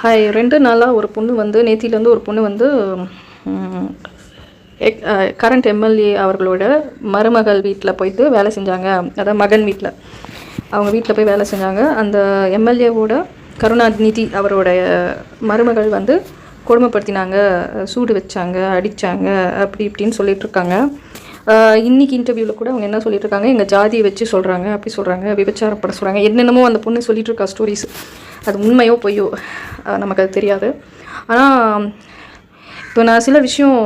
Hi ரெண்டு நாளாக ஒரு பொண்ணு வந்து நேத்திலேருந்து ஒரு பொண்ணு வந்து கரண்ட் எம்எல்ஏ அவர்களோட மருமகள் வீட்டில் போயிட்டு வேலை செஞ்சாங்க. அதாவது மகன் வீட்டில் அவங்க வீட்டில் போய் வேலை செஞ்சாங்க. அந்த எம்எல்ஏவோட கருணாநிதி அவருடைய மருமகள் வந்து கொடுமைப்படுத்தினாங்க. சூடு வச்சாங்க அடித்தாங்க அப்படி இப்படின்னு சொல்லிகிட்ருக்காங்க இன்றைக்கி இன்டர்வியூவில் கூட அவங்க என்ன சொல்லிட்டு இருக்காங்க எங்கள் ஜாதியை வச்சு சொல்கிறாங்க அப்படி சொல்கிறாங்க விபச்சாரப்பட சொல்கிறாங்க என்னென்னமோ அந்த பொண்ணு சொல்லிகிட்டு இருக்கா ஸ்டோரிஸ் அது உண்மையோ பொய்யோ? நமக்கு அது தெரியாது. ஆனால் இப்போ நான் சில விஷயம்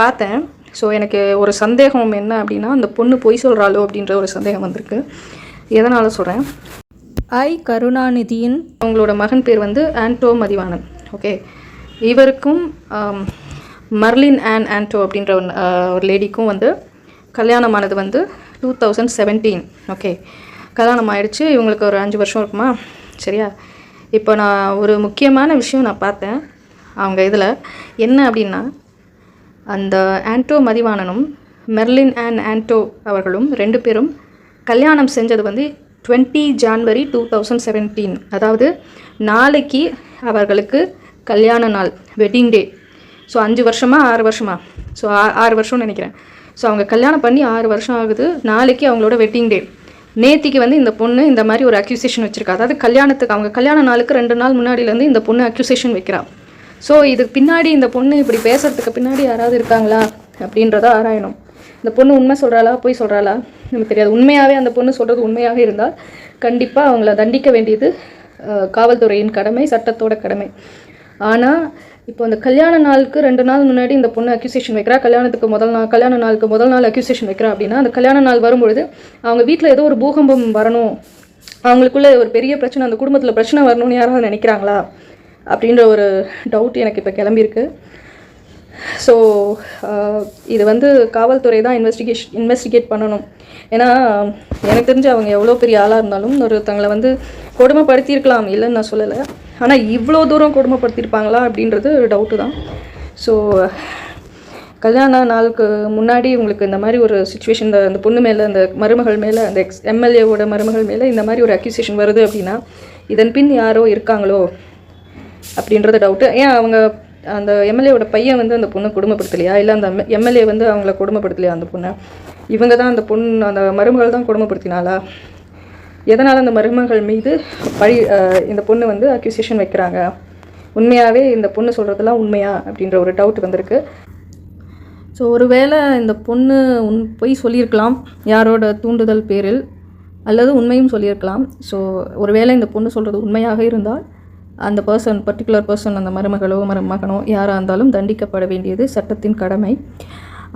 பார்த்தேன். ஸோ எனக்கு ஒரு சந்தேகம் என்ன அப்படின்னா அந்த பொண்ணு பொய் சொல்கிறாளோ அப்படின்ற ஒரு சந்தேகம் வந்திருக்கு. எதனால் சொல்கிறேன் ஐ கருணாநிதியின் அவங்களோட மகன் பேர் வந்து ஆன்டோ மதிவானன் ஓகே இவருக்கும் மர்லின் ஆன் ஆன்டோ அப்படின்ற ஒரு லேடிக்கும் வந்து கல்யாணமானது வந்து டூ தௌசண்ட் செவன்டீன். ஓகே கல்யாணம் ஆயிடுச்சு. இவங்களுக்கு ஒரு அஞ்சு வருஷம் இருக்குமா? சரியா? இப்போ நான் ஒரு முக்கியமான விஷயம் நான் பார்த்தேன் அவங்க இதில். என்ன அப்படின்னா அந்த ஆன்டோ மதிவாணனும் மெர்லின் அண்ட் ஆன்டோ அவர்களும் ரெண்டு பேரும் கல்யாணம் செஞ்சது வந்து twenty January two thousand seventeen. அதாவது நாளைக்கு அவர்களுக்கு கல்யாண நாள் வெட்டிங் டே. ஸோ அஞ்சு வருஷமா ஆறு வருஷமா? ஸோ ஆறு வருஷம்னு நினைக்கிறேன். ஸோ அவங்க கல்யாணம் பண்ணி ஆறு வருஷம் ஆகுது. நாளைக்கு அவங்களோட வெட்டிங் டே. நேத்திக்கு வந்து இந்த பொண்ணு இந்த மாதிரி ஒரு அக்யூசேஷன் வச்சிருக்கா. அதாவது கல்யாணத்துக்கு அவங்க கல்யாண நாளுக்கு ரெண்டு நாள் முன்னாடியிலேருந்து இந்த பொண்ணு அக்யூசேஷன் வைக்கிறா. ஸோ இதுக்கு பின்னாடி இந்த பொண்ணு இப்படி பேசுறதுக்கு பின்னாடி யாராவது இருக்காங்களா? அப்படின்றத ஆராயணும். இந்த பொண்ணு உண்மை சொல்கிறாளா போய் சொல்கிறாளா நமக்கு தெரியாது. உண்மையாகவே அந்த பொண்ணு சொல்கிறது உண்மையாக இருந்தால் கண்டிப்பாக அவங்கள தண்டிக்க வேண்டியது காவல்துறையின் கடமை சட்டத்தோட கடமை. ஆனால் இப்போ அந்த கல்யாண நாளுக்கு ரெண்டு நாள் முன்னாடி இந்த பொண்ணு அக்யூசேஷன் வைக்கிறா. கல்யாணத்துக்கு முதல் நாள் கல்யாண நாளுக்கு முதல் நாள் அக்யூசேஷன் வைக்கிறா அப்படின்னா அந்த கல்யாண நாள் வரும்பொழுது அவங்க வீட்டில் ஏதோ ஒரு பூகம்பம் வரணும். அவங்களுக்குள்ள ஒரு பெரிய பிரச்சனை அந்த குடும்பத்தில் பிரச்சனை வரணும்னு யாராவது நினைக்கிறாங்களா? அப்படின்ற ஒரு டவுட் எனக்கு இப்போ கிளம்பியிருக்கு. ஸோ இது வந்து காவல்துறை தான் இன்வெஸ்டிகேஷன் இன்வெஸ்டிகேட் பண்ணணும். ஏன்னா எனக்கு தெரிஞ்சு அவங்க எவ்வளோ பெரிய ஆளாக இருந்தாலும் ஒருத்தங்களை வந்து கொடுமைப்படுத்தியிருக்கலாம் இல்லைன்னு நான் சொல்லலை. ஆனால் இவ்வளோ தூரம் கொடுமைப்படுத்தியிருப்பாங்களா அப்படின்றது டவுட்டு தான். ஸோ கல்யாண நாளுக்கு முன்னாடி உங்களுக்கு இந்த மாதிரி ஒரு சுச்சுவேஷன் இந்த அந்த பொண்ணு மேலே அந்த மருமகள் மேலே அந்த எக்ஸ் எம்எல்ஏவோட மருமகள் மேலே இந்த மாதிரி ஒரு அக்யூசேஷன் வருது அப்படின்னா இதன் பின் யாரோ இருக்காங்களோ அப்படின்றது டவுட்டு ஏன் அவங்க அந்த எம்எல்ஏவோட பையன் வந்து அந்த பொண்ணை கொடுமைப்படுத்தலையா? இல்லை அந்த எம்எல்ஏ வந்து அவங்கள கொடுமைப்படுத்தலையா அந்த பொண்ணை? இவங்க தான் அந்த பொண்ணு அந்த மருமகள் தான் கொடுமைப்படுத்தினாலா எதனால் அந்த மருமகள் மீது பழி இந்த பொண்ணு வந்து அக்யூசியேஷன் வைக்கிறாங்க? உண்மையாகவே இந்த பொண்ணு சொல்கிறதுலாம் உண்மையா? அப்படின்ற ஒரு டவுட் வந்திருக்கு. ஸோ ஒருவேளை இந்த பொண்ணு உன் போய் சொல்லியிருக்கலாம் யாரோட தூண்டுதல் பேரில் அல்லது உண்மையும் சொல்லியிருக்கலாம். ஸோ ஒருவேளை இந்த பொண்ணு சொல்கிறது உண்மையாக இருந்தால் அந்த பர்சன் பர்டிகுலர் பர்சன் அந்த மருமகளோ மருமகனோ யாராக இருந்தாலும் தண்டிக்கப்பட வேண்டியது சட்டத்தின் கடமை.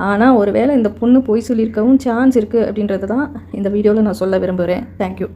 ஆனால் ஒருவேளை இந்த பொண்ணு பொய் சொல்லியிருக்கவும் சான்ஸ் இருக்குது அப்படின்றது தான் இந்த வீடியோவில் நான் சொல்ல விரும்புகிறேன் தேங்க்யூ